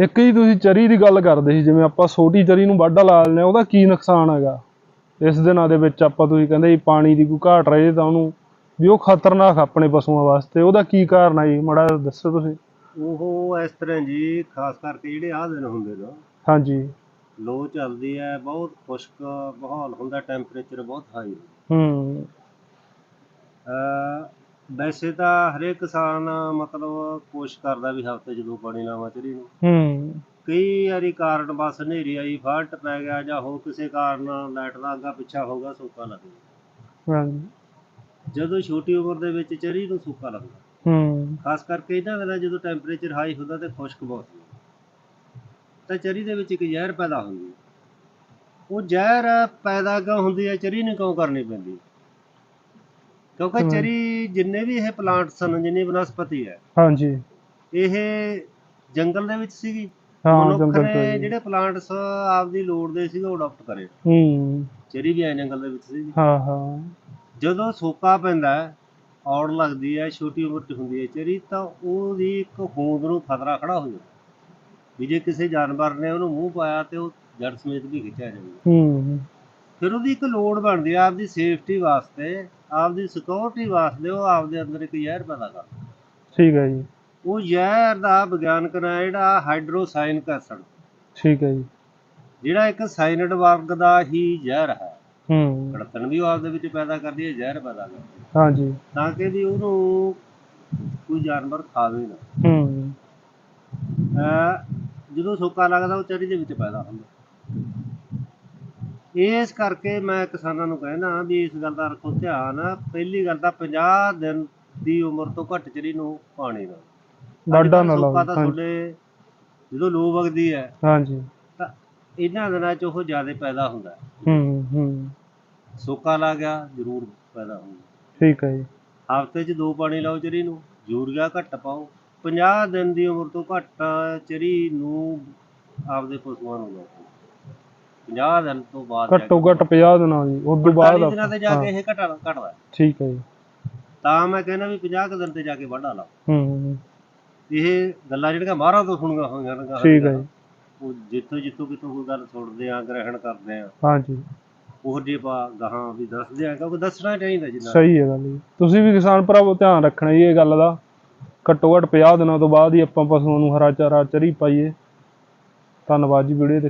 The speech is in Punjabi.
ਇੱਕ ਹੀ ਤੁਸੀਂ ਚਰੀ ਦੀ ਗੱਲ ਕਰਦੇ ਸੀ ਜਿਵੇਂ ਆਪਾਂ ਛੋਟੀ ਚਰੀ ਨੂੰ ਵਾਢਾ ਲਾ ਲੈਂਦੇ ਉਹਦਾ ਕੀ ਨੁਕਸਾਨ ਹੈਗਾ? ਇਸ ਦਿਨਾਂ ਦੇ ਵਿੱਚ ਆਪਾਂ ਤੁਸੀਂ ਕਹਿੰਦੇ ਜੀ ਪਾਣੀ ਦੀ ਕੋਈ ਘਾਟ ਰਹੇ ਤਾਂ ਉਹਨੂੰ ਵੀ ਉਹ ਖਤਰਨਾਕ ਆਪਣੇ ਪਸ਼ੂਆਂ ਵਾਸਤੇ ਉਹਦਾ ਕੀ ਕਾਰਨ ਹੈ ਜੀ? ਮਾੜਾ ਦੱਸੋ ਤੁਸੀਂ। ਉਹ ਇਸ ਤਰ੍ਹਾਂ ਜੀ ਖਾਸ ਕਰਕੇ ਜਿਹੜੇ ਆਹ ਦਿਨ ਹੁੰਦੇ ਨੇ। ਹਾਂਜੀ। ਲੋ ਚੱਲਦੀ ਹੈ ਬਹੁਤ ਖੁਸ਼ਕ ਮਾਹੌਲ ਹੁੰਦਾ ਟੈਂਪਰੇਚਰ ਬਹੁਤ ਹਾਈ ਹੂੰ। ਅ ਵੈਸੇ ਤਾਂ ਹਰੇਕ ਕਿਸਾਨ ਮਤਲਬ ਕੋਸ਼ਿਸ਼ ਕਰਦਾ ਵੀ ਹਫ਼ਤੇ 'ਚ ਦੋ ਪਾਣੀ ਲਾਵਾਂ ਚਰੀ ਨੂੰ। ਹੂੰ। ਕਈ ਵਾਰੀ ਕਾਰਨ ਬਸ ਹਨੇਰੀ ਆਈ ਫਾਲਟ ਪੈ ਗਿਆ ਜਾਂ ਹੋਰ ਕਿਸੇ ਕਾਰਨ ਲਾਈਟ ਦਾ ਅੱਗਾ ਪਿੱਛਾ ਹੋ ਗਿਆ ਸੋਕਾ ਲੱਗ ਗਿਆ। ਹਾਂਜੀ। ਜਦੋਂ ਛੋਟੀ ਉਮਰ ਦੇ ਵਿੱਚ ਚਰੀ ਨੂੰ ਸੋਕਾ ਲੱਗਦਾ ਹੂੰ। ਖਾਸ ਕਰਕੇ ਇਹਨਾਂ ਦਿਨਾਂ ਜਦੋਂ ਟੈਂਪਰੇਚਰ ਹਾਈ ਹੁੰਦਾ ਤੇ ਖੁਸ਼ਕ ਬਹੁਤ ਹੁੰਦਾ ਤਾਂ ਚਰੀ ਦੇ ਵਿੱਚ ਇੱਕ ਜ਼ਹਿਰ ਪੈਦਾ ਹੁੰਦੀ ਹੈ। ਉਹ ਜ਼ਹਿਰ ਪੈਦਾ ਕਿਉਂ ਹੁੰਦੀ ਹੈ? ਚਰੀ ਨੂੰ ਕਿਉਂ ਕਰਨੀ ਪੈਂਦੀ ਕਿਉਂਕਿ? ਚਰੀ ਜਿੰਨੇ ਵੀ ਇਹ ਪਲਾਂਟਸ ਹਨ ਜਿੰਨੀ ਬਨਸਪਤੀ ਹੈ ਹਾਂਜੀ। ਇਹ ਜੰਗਲ ਦੇ ਵਿੱਚ ਸੀਗੀ। ਹਾਂ ਜੰਗਲ। ਜਿਹੜੇ ਪਲਾਂਟਸ ਆਪਦੀ ਲੋੜ ਦੇ ਸੀਗੇ ਉਹ ਅਡਾਪਟ ਕਰੇ। ਹੂੰ। ਚਰੀ ਵੀ ਐ ਜੰਗਲ ਦੇ ਵਿੱਚ ਸੀ ਹਾਂ ਹਾਂ। ਜਦੋਂ ਸੋਕਾ ਪੈਂਦਾ ਹੈ ਔੜ ਲੱਗਦੀ ਹੈ ਛੋਟੀ ਉਮਰ 'ਚ ਹੁੰਦੀ ਹੈ ਚਰੀ ਤਾਂ ਉਹਦੀ ਇੱਕ ਹੋਂਦ ਨੂੰ ਖਤਰਾ ਖੜਾ ਹੋ ਜਾਂਦਾ। ਵੀ ਜੇ ਕਿਸੇ ਜਾਨਵਰ ਨੇ ਉਹਨੂੰ ਮੂੰਹ ਪਾਇਆ ਤੇ ਉਹ ਜੜ ਸਮੇਤ ਵੀ ਖਿੱਚਿਆ ਜਾਂਦਾ ਹੂੰ। ਫਿਰ ਉਹਦੀ ਇੱਕ ਲੋੜ ਬਣਦੀ ਹੈ ਆਪਦੀ ਸੇਫਟੀ ਵਾਸਤੇ ਆਪਦੀ ਸਿਕਿਉਰਿਟੀ ਵਾਸਤੇ ਉਹ ਆਪਦੇ ਅੰਦਰ ਇੱਕ ਜ਼ਹਿਰ ਪੈਦਾ ਕਰਦਾ ਠੀਕ ਹੈ ਜੀ। ਉਹ ਜ਼ਹਿਰ ਦਾ ਵਿਗਿਆਨਕ ਨਾਂ ਜਿਹੜਾ ਹਾਈਡਰੋਸਾਇਨਿਕ ਐਸਿਡ ਠੀਕ ਹੈ ਜੀ। ਜਿਹੜਾ ਇੱਕ ਸਾਇਨਡ ਵਰਗ ਦਾ ਹੀ ਜ਼ਹਿਰ ਹੈ। ਹੂੰ। ਕੜਤਣ ਵੀ ਉਹ ਆਪਦੇ ਵਿੱਚ ਪੈਦਾ ਕਰਦੀ ਹੈ ਜ਼ਹਿਰ ਪੈਦਾ ਕਰਦੀ ਹੈ। ਹਾਂਜੀ। ਤਾਂ ਕਿ ਵੀ ਉਹਨੂੰ ਕੋਈ ਜਾਨਵਰ ਖਾਵੇ ਨਾ। ਹੂੰ। ਜਦੋਂ ਸੋਕਾ ਲੱਗਦਾ ਉਹ ਚਰੀ ਦੇ ਵਿੱਚ ਪੈਦਾ ਹੁੰਦਾ। ਇਸ ਕਰਕੇ ਮੈਂ ਕਿਸਾਨਾਂ ਨੂੰ ਕਹਿਣਾ ਵੀ ਇਸ ਗੱਲ ਦਾ ਰੱਖੋ ਧਿਆਨ ਪਹਿਲੀ ਗੱਲ ਤਾਂ 50 ਦਿਨ ਦੀ ਉਮਰ ਤੋਂ ਘੱਟ ਚਰੀ ਨੂੰ ਪਾਣੀ ਨਾ ਵਾਢਾ ਨਾ ਲਾਓ ਤੁਹਾਡੇ ਜਦੋਂ ਲੋ ਵਗਦੀ ਹੈ ਹਾਂਜੀ। ਤਾਂ ਇਹਨਾਂ ਦਿਨਾਂ 'ਚ ਉਹ ਜ਼ਿਆਦਾ ਪੈਦਾ ਹੁੰਦਾ। ਹੈ। ਹੂੰ। ਸੋਕਾ ਲਾ ਗਿਆ ਜ਼ਰੂਰ ਪੈਦਾ ਹੁੰਦਾ। ਠੀਕ ਹੈ ਜੀ। ਹਫ਼ਤੇ 'ਚ ਦੋ ਪਾਣੀ ਲਾਓ ਚਰੀ ਨੂੰ ਯੂਰੀਆ ਘੱਟ ਪਾਓ। 50 ਦਿਨ ਦੀ ਉਮਰ ਤੋਂ ਘੱਟ ਚਰੀ ਨੂੰ ਆਪਦੇ ਪਸ਼ੂਆਂ ਨੂੰ ਲਾਓ। 50 ਦਿਨ ਤੋਂ ਬਾਅਦ ਘੱਟੋ ਘੱਟ 50 ਦਿਨਾਂ ਦੀ ਉਸ ਤੋਂ ਬਾਅਦ 45 ਦਿਨਾਂ ਤੇ ਜਾ ਕੇ ਇਹ ਘਟਾ ਘਟਦਾ। ਠੀਕ ਹੈ ਜੀ। ਤਾਂ ਮੈਂ ਕਹਿੰਦਾ ਵੀ 50 ਕੁ ਦਿਨ ਤੇ ਜਾ ਕੇ ਵਾਢਾ ਲਾਓ ਹੂੰ ਇਹ ਗੱਲਾਂ ਜਿਹੜੀਆਂ ਮਾਰਾਂ ਤੋਂ ਸੁਣੀਆਂ ਹੋਈਆਂ ਨੇ ਠੀਕ ਹੈ ਜੀ। ਉਹ ਜਿੱਥੋਂ ਜਿੱਥੋਂ ਕਿਤੋਂ ਕੋਈ ਗੱਲ ਸੁਣਦੇ ਆ ਗ੍ਰਹਿਣ ਕਰਦੇ ਆ। ਹਾਂਜੀ ਉਹ ਜੇ ਪਾ ਗਾਹਾਂ ਵੀ ਦੱਸਦੇ ਆ ਕਿਉਂਕਿ ਦੱਸਣਾ ਚਾਹੀਦਾ ਜਿੰਨਾ। ਸਹੀ ਹੈ ਗੱਲ ਜੀ। ਤੁਸੀਂ ਵੀ ਕਿਸਾਨ ਭਰਾਵੋ ਧਿਆਨ ਰੱਖਣਾ ਜੀ ਇਹ ਗੱਲ ਦਾ। ਘੱਟੋ ਘੱਟ 50 ਦਿਨਾਂ ਤੋਂ ਬਾਅਦ ਹੀ ਆਪਾਂ ਪਸ਼ੂਆਂ ਨੂੰ ਹਰਾ ਚਾਰਾ ਚਰੀ ਪਾਈਏ। ਧੰਨਵਾਦ ਜੀ ਵੀਡੀਓ